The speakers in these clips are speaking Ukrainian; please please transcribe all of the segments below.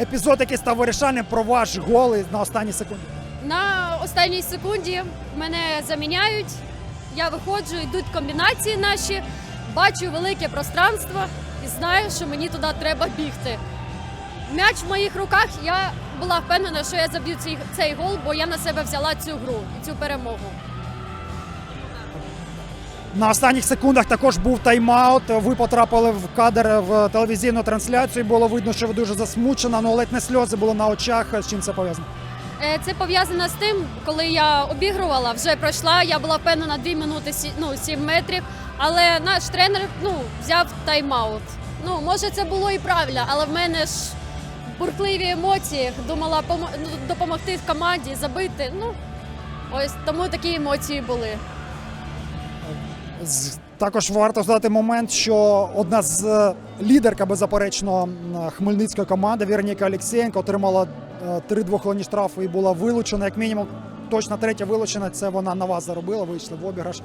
епізод, який став вирішальним про ваш гол на останній секунді. На останній секунді мене заміняють. Я виходжу, йдуть комбінації наші, бачу велике пространство і знаю, що мені туди треба бігти. М'яч в моїх руках. Я була впевнена, що я заб'ю цей, гол, бо я на себе взяла цю гру і цю перемогу. На останніх секундах також був тайм-аут. Ви потрапили в кадр в телевізійну трансляцію. Було видно, що ви дуже засмучена, але ледь не сльози було на очах. З чим це пов'язано? Е, Це пов'язано з тим, коли я обігрувала, вже пройшла. Я була впевнена 2 минути ну, 7 метрів. Але наш тренер ну, взяв тайм-аут. Ну, може, це було і правильно, але в мене ж бурхливі емоції. Думала ну, допомогти в команді, забити. Ну, ось тому такі емоції були. Також варто згадати момент, що одна з е, лідерка беззаперечно хмельницької команди Віроніка Олексєєнко отримала е, три двохголовні штрафи і була вилучена. Як мінімум, точно третя вилучена. Це вона на вас заробила. Вийшли в обіграш. Е,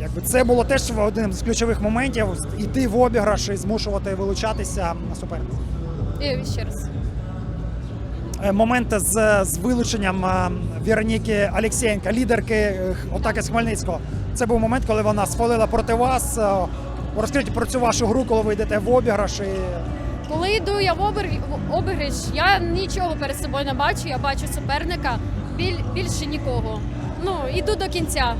Якби це було теж одним з ключових моментів йти в обіграш і змушувати вилучатися на суперника. І ще раз. Е, Момент з, з вилученням е, Вероніки Олексєєнка, лідерки е, атаки з Хмельницького. Це був момент, коли вона сфалила проти вас. Е, Розкажіть про цю вашу гру, коли ви йдете в обіграш. І... Коли йду я в обіграш, я нічого перед собою не бачу. Я бачу суперника, біль, більше нікого. Ну, іду до кінця.